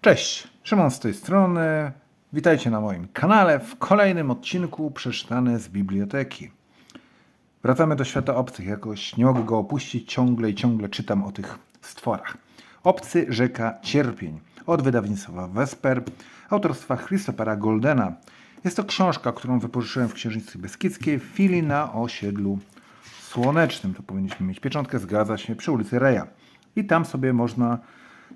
Cześć, Szymon z tej strony. Witajcie na moim kanale w kolejnym odcinku przeczytane z biblioteki. Wracamy do świata obcych. Jakoś nie mogę go opuścić. Ciągle i ciągle czytam o tych stworach. Obcy rzeka cierpień od wydawnictwa Vesper autorstwa Christophera Goldena. Jest to książka, którą wypożyczyłem w Księżniczce Beskidzkiej w chwili na osiedlu Słonecznym. To powinniśmy mieć pieczątkę, zgadza się, przy ulicy Reja. I tam sobie można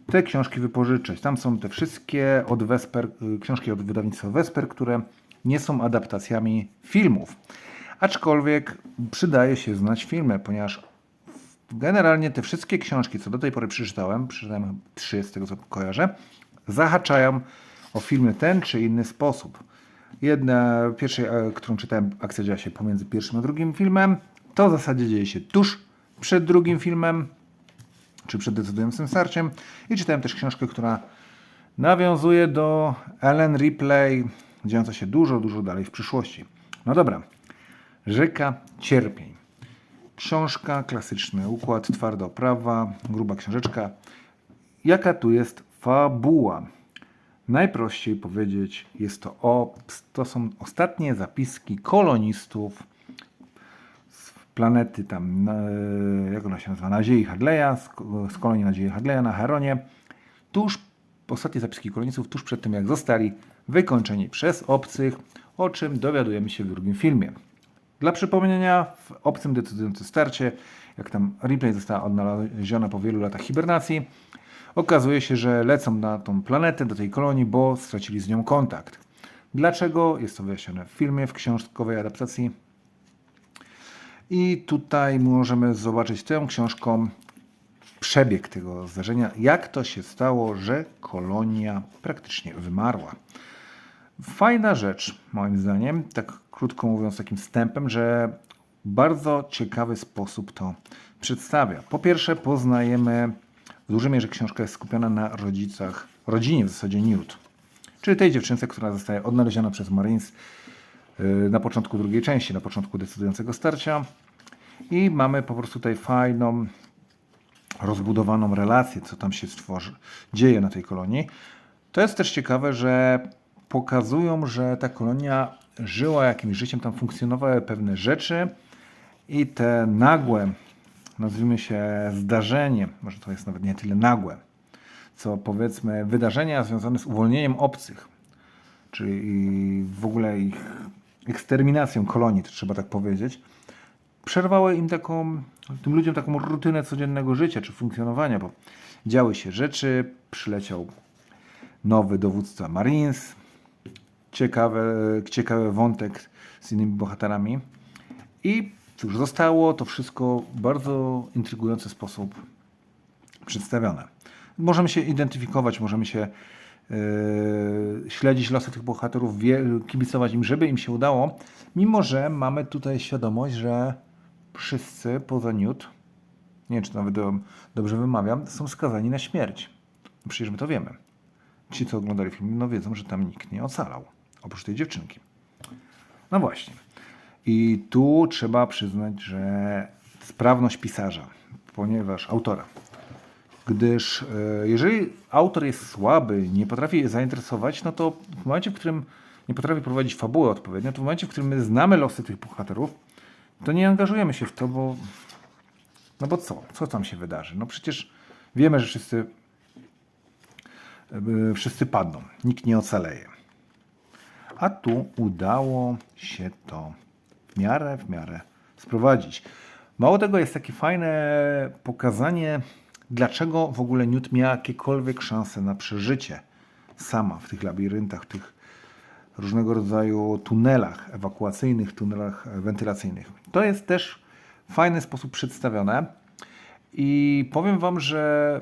te książki wypożyczyć. Tam są te wszystkie od Vesper, y, książki od wydawnictwa Vesper, które nie są adaptacjami filmów. Aczkolwiek przydaje się znać filmy, ponieważ generalnie te wszystkie książki, co do tej pory przeczytałem, przeczytałem trzy z tego co kojarzę, zahaczają o filmy ten czy inny sposób. Jedna, pierwszej, e, którą czytałem, akcja działa się pomiędzy pierwszym a drugim filmem. To w zasadzie dzieje się tuż przed drugim filmem, czy przed decydującym starciem. I czytałem też książkę, która nawiązuje do Ellen Ripley, dziejąca się dużo, dużo dalej w przyszłości. No dobra. Rzeka cierpień. Książka, klasyczny układ, twarda oprawa, gruba książeczka. Jaka tu jest fabuła? Najprościej powiedzieć, jest to o, to są ostatnie zapiski kolonistów planety tam, jak ona się nazywa, Nadziei Hadleya, z, kolonii Nadziei Hadleya na Heronie, tuż, ostatnie zapiski kolonistów, tuż przed tym jak zostali wykończeni przez obcych, o czym dowiadujemy się w drugim filmie. Dla przypomnienia, w obcym decydującym starcie, jak tam Ripley została odnaleziona po wielu latach hibernacji, okazuje się, że lecą na tą planetę, do tej kolonii, bo stracili z nią kontakt. Dlaczego? Jest to wyjaśnione w filmie, w książkowej adaptacji. I tutaj możemy zobaczyć tę książką przebieg tego zdarzenia, jak to się stało, że kolonia praktycznie wymarła. Fajna rzecz, moim zdaniem, tak krótko mówiąc, takim wstępem, że bardzo ciekawy sposób to przedstawia. Po pierwsze, poznajemy w dużej mierze książka jest skupiona na rodzicach, rodzinie w zasadzie Newt, czyli tej dziewczynce, która zostaje odnaleziona przez Marines na początku drugiej części, na początku decydującego starcia. I mamy po prostu tutaj fajną, rozbudowaną relację, co tam się stworzy, dzieje na tej kolonii. To jest też ciekawe, że pokazują, że ta kolonia żyła jakimś życiem, tam funkcjonowały pewne rzeczy i te nagłe, nazwijmy się zdarzenie, może to jest nawet nie tyle nagłe, co powiedzmy wydarzenia związane z uwolnieniem obcych, czyli w ogóle ich eksterminacją kolonii, to trzeba tak powiedzieć, przerwały im taką, tym ludziom taką rutynę codziennego życia czy funkcjonowania, bo działy się rzeczy, przyleciał nowy dowódca Marines, ciekawy, ciekawy wątek z innymi bohaterami i cóż, zostało to wszystko w bardzo intrygujący sposób przedstawione. Możemy się identyfikować, możemy się śledzić losy tych bohaterów, kibicować im, żeby im się udało, mimo że mamy tutaj świadomość, że wszyscy poza Newt, nie wiem czy nawet do, dobrze wymawiam, są skazani na śmierć. No Przecież my to wiemy. Ci, co oglądali film, no wiedzą, że tam nikt nie ocalał, oprócz tej dziewczynki. No właśnie. I tu trzeba przyznać, że sprawność pisarza, ponieważ autora, gdyż e, jeżeli autor jest słaby, nie potrafi zainteresować, no to w momencie, w którym nie potrafi prowadzić fabuły odpowiednio, to w momencie, w którym my znamy losy tych bohaterów, to nie angażujemy się w to, bo no bo co? Co tam się wydarzy? No przecież wiemy, że wszyscy e, wszyscy padną, nikt nie ocaleje. A tu udało się to w miarę, w miarę sprowadzić. Mało tego, jest takie fajne pokazanie, dlaczego w ogóle Newt miała jakiekolwiek szanse na przeżycie sama w tych labiryntach, w tych różnego rodzaju tunelach ewakuacyjnych, tunelach wentylacyjnych. To jest też w fajny sposób przedstawione i powiem Wam, że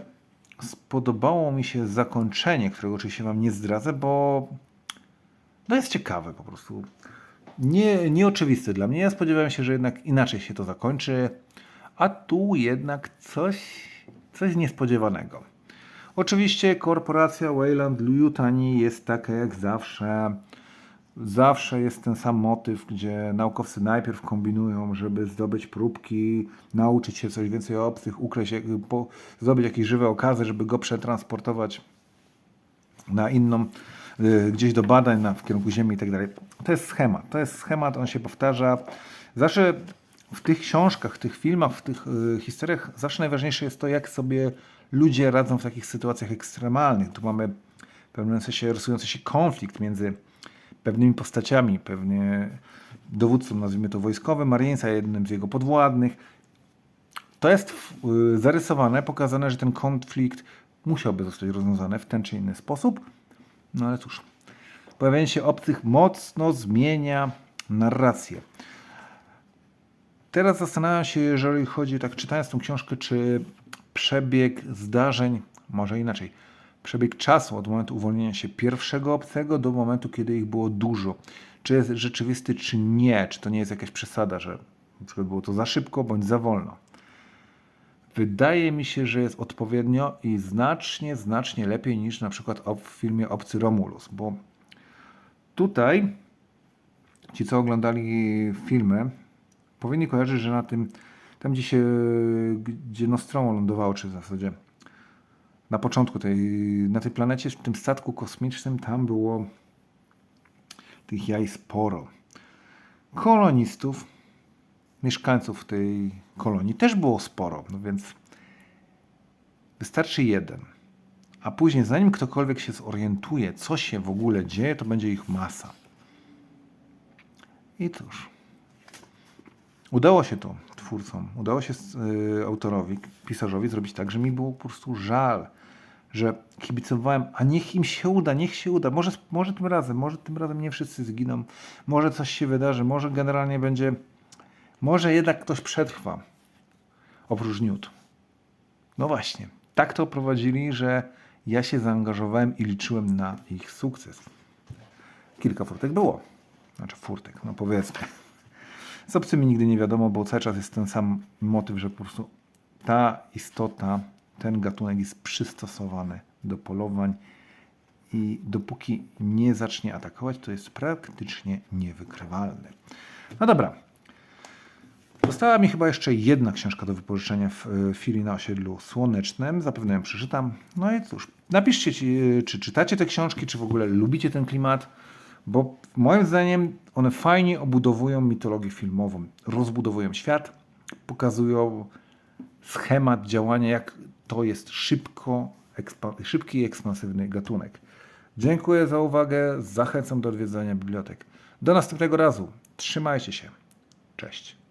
spodobało mi się zakończenie, którego oczywiście Wam nie zdradzę, bo no jest ciekawe po prostu. Nie, nieoczywiste dla mnie. Ja spodziewałem się, że jednak inaczej się to zakończy, a tu jednak coś, coś niespodziewanego. Oczywiście korporacja Wayland Luyutani jest taka jak zawsze. Zawsze jest ten sam motyw, gdzie naukowcy najpierw kombinują, żeby zdobyć próbki, nauczyć się coś więcej o obcych, po, zdobyć jakieś żywe okazy, żeby go przetransportować na inną, y, gdzieś do badań na, w kierunku Ziemi i tak dalej. To jest schemat. To jest schemat, on się powtarza. Zawsze w tych książkach, w tych filmach, w tych y, historiach, zawsze najważniejsze jest to, jak sobie ludzie radzą w takich sytuacjach ekstremalnych. Tu mamy w pewnym sensie rysujący się konflikt między pewnymi postaciami, pewnie dowódcą, nazwijmy to wojskowym, Marine'a, jednym z jego podwładnych. To jest y, zarysowane, pokazane, że ten konflikt musiałby zostać rozwiązany w ten czy inny sposób. No ale cóż, pojawienie się obcych mocno zmienia narrację. Teraz zastanawiam się, jeżeli chodzi, tak czytając tą książkę, czy przebieg zdarzeń, może inaczej, przebieg czasu od momentu uwolnienia się pierwszego obcego do momentu, kiedy ich było dużo. Czy jest rzeczywisty, czy nie? Czy to nie jest jakaś przesada, że przykład było to za szybko bądź za wolno? Wydaje mi się, że jest odpowiednio i znacznie, znacznie lepiej niż na przykład w filmie Obcy Romulus, bo tutaj ci, co oglądali filmy, powinni kojarzyć, że na tym, tam gdzie się, gdzie Nostromo lądowało, czy w zasadzie na początku tej, na tej planecie, w tym statku kosmicznym, tam było tych jaj sporo. Kolonistów, mieszkańców tej kolonii też było sporo, no więc wystarczy jeden. A później, zanim ktokolwiek się zorientuje, co się w ogóle dzieje, to będzie ich masa. I cóż. Udało się to twórcom, udało się y, autorowi, pisarzowi zrobić tak, że mi było po prostu żal, że kibicowałem, a niech im się uda, niech się uda. Może, może tym razem, może tym razem nie wszyscy zginą, może coś się wydarzy, może generalnie będzie, może jednak ktoś przetrwa oprócz Newt. No właśnie, tak to prowadzili, że ja się zaangażowałem i liczyłem na ich sukces. Kilka furtek było. Znaczy furtek, no powiedzmy. Z obcymi nigdy nie wiadomo, bo cały czas jest ten sam motyw, że po prostu ta istota, ten gatunek jest przystosowany do polowań i dopóki nie zacznie atakować, to jest praktycznie niewykrywalny. No dobra. Została mi chyba jeszcze jedna książka do wypożyczenia w e, chwili na osiedlu słonecznym. Zapewne ją przeczytam. No i cóż, napiszcie, ci, czy czytacie te książki, czy w ogóle lubicie ten klimat, bo moim zdaniem one fajnie obudowują mitologię filmową, rozbudowują świat, pokazują schemat działania, jak to jest szybko, ekspa- szybki i ekspansywny gatunek. Dziękuję za uwagę, zachęcam do odwiedzania bibliotek. Do następnego razu. Trzymajcie się. Cześć.